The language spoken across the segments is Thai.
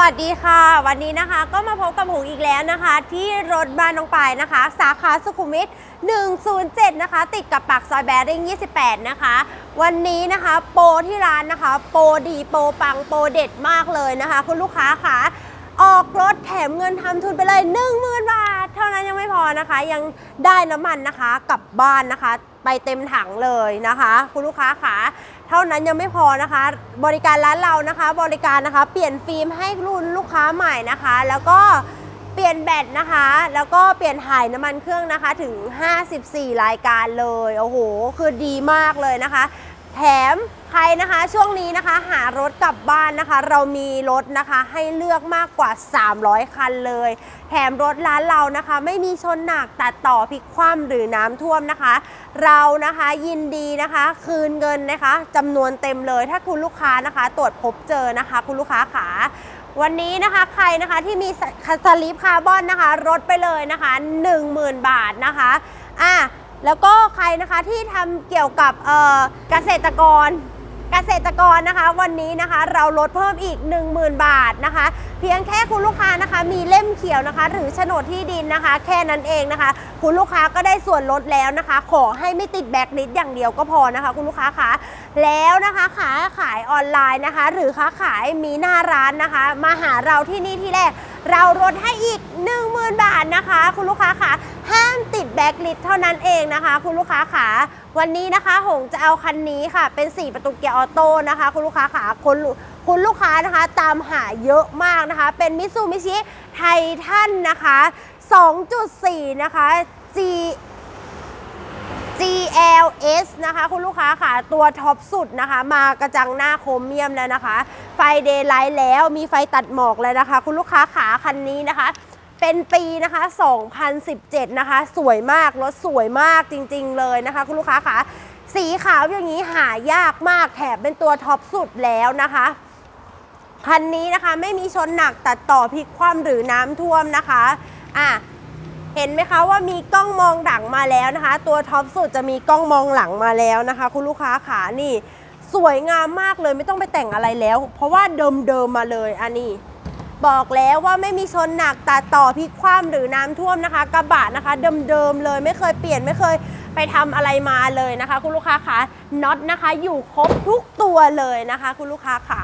วัสดีค่ะ วันนี้นะคะก็มาพบกับหงอีกแล้วนะคะ ที่รถบ้านน้องปายนะคะ สาขาสุขุมวิท107 นะคะ ติดกับปากซอยแบริ่ง 28 นะคะ วันนี้นะคะ โปรที่ร้านนะคะ โปรดีโปรปังโปรเด็ดมากเลยนะคะ คุณลูกค้าค่ะ ออกรถแถมเงินทำทุนไปเลย 10,000 บาท เท่านั้นยังไม่พอนะคะ ยังได้น้ำมันนะคะกลับบ้านนะคะ ไปเต็มถังเลยนะคะ คุณลูกค้าค่ะเท่านั้นยังไม่พอนะคะ บริการร้านเรานะคะ บริการนะคะ เปลี่ยนฟิล์มให้รุ่นลูกค้าใหม่นะคะ แล้วก็เปลี่ยนแบตนะคะ แล้วก็เปลี่ยนถ่ายน้ำมันเครื่องนะคะถึง 54 รายการเลย โอ้โห คือดีมากเลยนะคะ แถมใครนะคะช่วงนี้นะคะหารถกลับบ้านนะคะ เรามีรถนะคะให้เลือกมากกว่า 300 คันเลย แถมรถร้านเรานะคะ ไม่มีชนหนักตัดต่อพลิกคว่ำหรือน้ำท่วมนะคะ เรานะคะยินดีนะคะ คืนเงินนะคะจำนวนเต็มเลย ถ้าคุณลูกค้านะคะ ตรวจพบเจอนะคะ คุณลูกค้าขาวันนี้นะคะใครนะคะที่มีสลิปคาร์บอนนะคะลดไปเลยนะคะ 10,000 บาทนะคะอะ แล้วก็ใครนะคะที่ทำเกี่ยวกับเกษตรกรเกษตรกรนะคะวันนี้นะคะเราลดเพิ่มอีก 10,000 บาทนะคะ เพียงแค่คุณลูกค้านะคะ มีเล่มเขียวนะคะ หรือโฉนดที่ดินนะคะ แค่นั้นเองนะคะ คุณลูกค้าก็ได้ส่วนลดแล้วนะคะ ขอให้ไม่ติดแบ็คลิสอย่างเดียวก็พอนะคะ คุณลูกค้าคะแล้วนะคะขาขายออนไลน์นะคะ หรือค้าขายมีหน้าร้านนะคะ มาหาเราที่นี่ที่แรก เราลดให้อีก 10,000 บาทนะคะ คุณลูกค้าคะห้ามติดแบ็คลิสเท่านั้นเองนะคะ คุณลูกค้าขาวันนี้นะคะหงจะเอาคันนี้ค่ะ เป็น 4 ประตูเกียร์ออโต้นะคะ คุณลูกค้าขาคุณคุณลูกค้านะคะตามหาเยอะมากนะคะ เป็นมิซูมิชิไททันนะคะ2.4 นะคะ G LS นะคะ คุณลูกค้าค่ะ ตัวท็อปสุดนะคะ มากระจังหน้าโครเมียมแล้วนะคะ ไฟเดย์ไลท์แล้วมีไฟตัดหมอกแล้วนะคะ คุณลูกค้าขาคันนี้นะคะ เป็นปีนะคะ 2017 นะคะ สวยมาก รถสวยมากจริง ๆ เลยนะคะ คุณลูกค้าขาสีขาวอย่างนี้หายากมากแถมเป็นตัวท็อปสุดแล้วนะคะคันนี้นะคะไม่มีชนหนักตัดต่อพลิกคว่ำหรือน้ำท่วมนะคะอะ เห็นไหมคะว่ามีกล้องมองหลังมาแล้วนะคะ ตัวท็อปสุดจะมีกล้องมองหลังมาแล้วนะคะ คุณลูกค้าขานี่ สวยงามมากเลยไม่ต้องไปแต่งอะไรแล้ว เพราะว่าเดิมๆมมาเลยอันนี้ บอกแล้วว่าไม่มีชนหนักตัดต่อพลิกคว่ำหรือน้ำท่วมนะคะ กระบะนะคะ เดิมๆเลยไม่เคยเปลี่ยนไม่เคยไปทำอะไรมาเลยนะคะ คุณลูกค้าขาน็อตนะคะ อยู่ครบทุกตัวเลยนะคะ คุณลูกค้าขา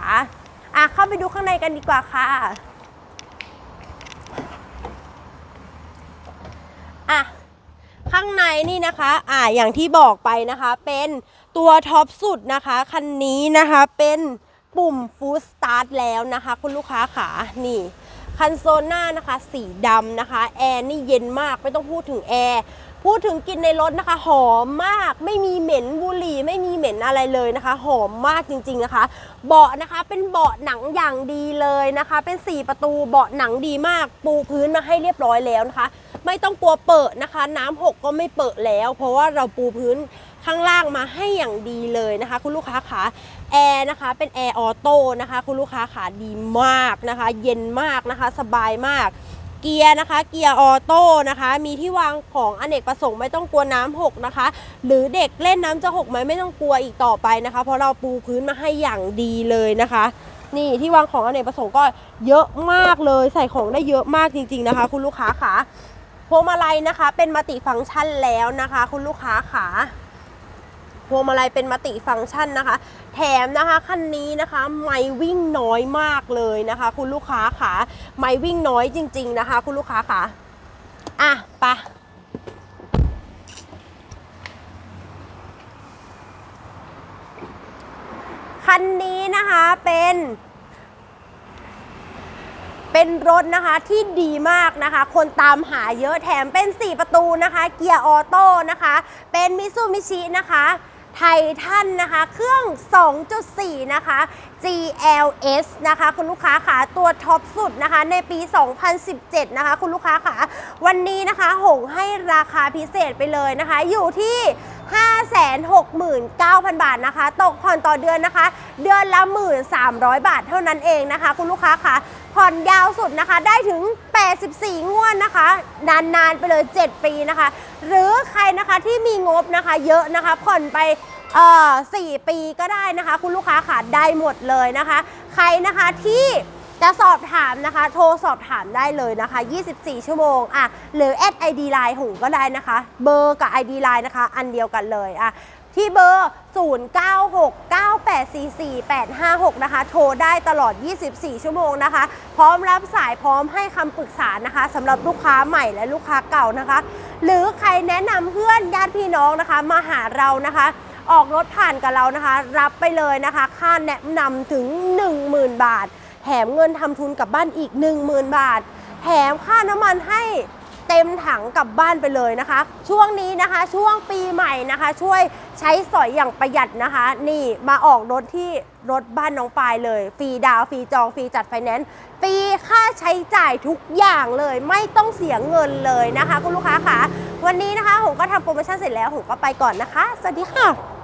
อะเข้าไปดูข้างในกันดีกว่าค่ะ อะ ข้างในนี่นะคะ อ่าอย่างที่บอกไปนะคะ เป็นตัวท็อปสุดนะคะ คันนี้นะคะเป็นปุ่มฟูสตาร์ทแล้วนะคะ คุณลูกค้าขานี่คันโซลหน้านะคะ สีดำนะคะ แอร์นี่เย็นมาก ไม่ต้องพูดถึงแอร์ พูดถึงกลินในรถนะคะ หอมมาก ไม่มีเหม็นบุหรี่ ไม่มีเหม็นอะไรเลยนะคะ หอมมากจริงๆนะคะ เบาะนะคะ เป็นเบาะหนังอย่างดีเลยนะคะ เป็น 4 ประตู เบาะหนังดีมาก ปูพื้นมาให้เรียบร้อยแล้วนะคะ ไม่ต้องกลัวเปิดนะคะ น้ำหกก็ไม่เปิดแล้ว เพราะว่าเราปูพื้นข้างล่างมาให้อย่างดีเลยนะคะ คุณลูกค้าขาแอร์นะคะเป็นแอร์ออโต้นะคะ คุณลูกค้าขาดีมากนะคะ เย็นมากนะคะ สบายมากเกียร์นะคะ เกียร์ออโต้นะคะ มีที่วางของอเนกประสงค์ไม่ต้องกลัวน้ำหกนะคะ หรือเด็กเล่นน้ำจะหกไหมไม่ต้องกลัวอีกต่อไปนะคะ เพราะเราปูพื้นมาให้อย่างดีเลยนะคะ นี่ที่วางของอเนกประสงค์ก็เยอะมากเลย ใส่ของได้เยอะมากจริง ๆนะคะ คุณลูกค้าขา พวงมาลัยนะคะ เป็นมัลติฟังก์ชันแล้วนะคะ คุณลูกค้าขาพวงมาลัยเป็นมัติฟังก์ชันนะคะ แถมนะคะคันนี้นะคะไม่วิ่งน้อยมากเลยนะคะ คุณลูกค้าขาไม่วิ่งน้อยจริง ๆนะคะ คุณลูกค้าขาอะปะคันนี้นะคะเป็น เป็นรถนะคะที่ดีมากนะคะ คนตามหาเยอะแถมเป็น 4 ประตูนะคะ เกียร์ออโต้นะคะ เป็นมิซูมิชินะคะไททันนะคะ เครื่อง 2.4 นะคะ GLS นะคะ คุณลูกค้าขาตัวท็อปสุดนะคะ ในปี 2017 นะคะ คุณลูกค้าขาวันนี้นะคะ หงให้ราคาพิเศษไปเลยนะคะ อยู่ที่ 569,000 บาทนะคะ ตกผ่อนต่อเดือนนะคะ เดือนละ 1,300 บาทเท่านั้นเองนะคะ คุณลูกค้าคะผ่อนยาวสุดนะคะได้ถึง 84 งวดนะคะ นานๆไปเลย 7 ปีนะคะ หรือใครนะคะที่มีงบนะคะ เยอะนะคะ ผ่อนไปเอ่อ4ปีก็ได้นะคะ คุณลูกค้าค่ะได้หมดเลยนะคะ ใครนะคะที่ จะสอบถามนะคะ โทรสอบถามได้เลยนะคะ 24 ชั่วโมงอะหรือแอด ID Line หุงก็ได้นะคะ เบอร์กับ ID Line นะคะ อันเดียวกันเลยอะที่เบอร์ 0969844856 นะคะ โทรได้ตลอด 24 ชั่วโมงนะคะ พร้อมรับสายพร้อมให้คำปรึกษานะคะสำหรับลูกค้าใหม่และลูกค้าเก่านะคะ หรือใครแนะนำเพื่อนญาติพี่น้องนะคะ มาหาเรานะคะ ออกรถผ่านกับเรานะคะ รับไปเลยนะคะ ค่าแนะนำถึง 10,000 บาท มเงินทำทุนกลับบ้านอีก 10,000 บาท แถมค่าน้ำมันให้เต็มถังกลับบ้านไปเลยนะคะ ช่วงนี้นะคะช่วงปีใหม่นะคะ ช่วยใช้สอยอย่างประหยัดนะคะ นี่มาออกรถที่รถบ้านน้องปายเลยฟรีดาวฟรีจองฟรีจัดไฟแนนซ์ฟรีค่าใช้จ่ายทุกอย่างเลย ไม่ต้องเสียเงินเลยนะคะ คุณลูกค้าค่ะวันนี้นะคะผมก็ทำโปรโมชั่นเสร็จแล้วผมก็ไปก่อนนะคะ สวัสดีค่ะ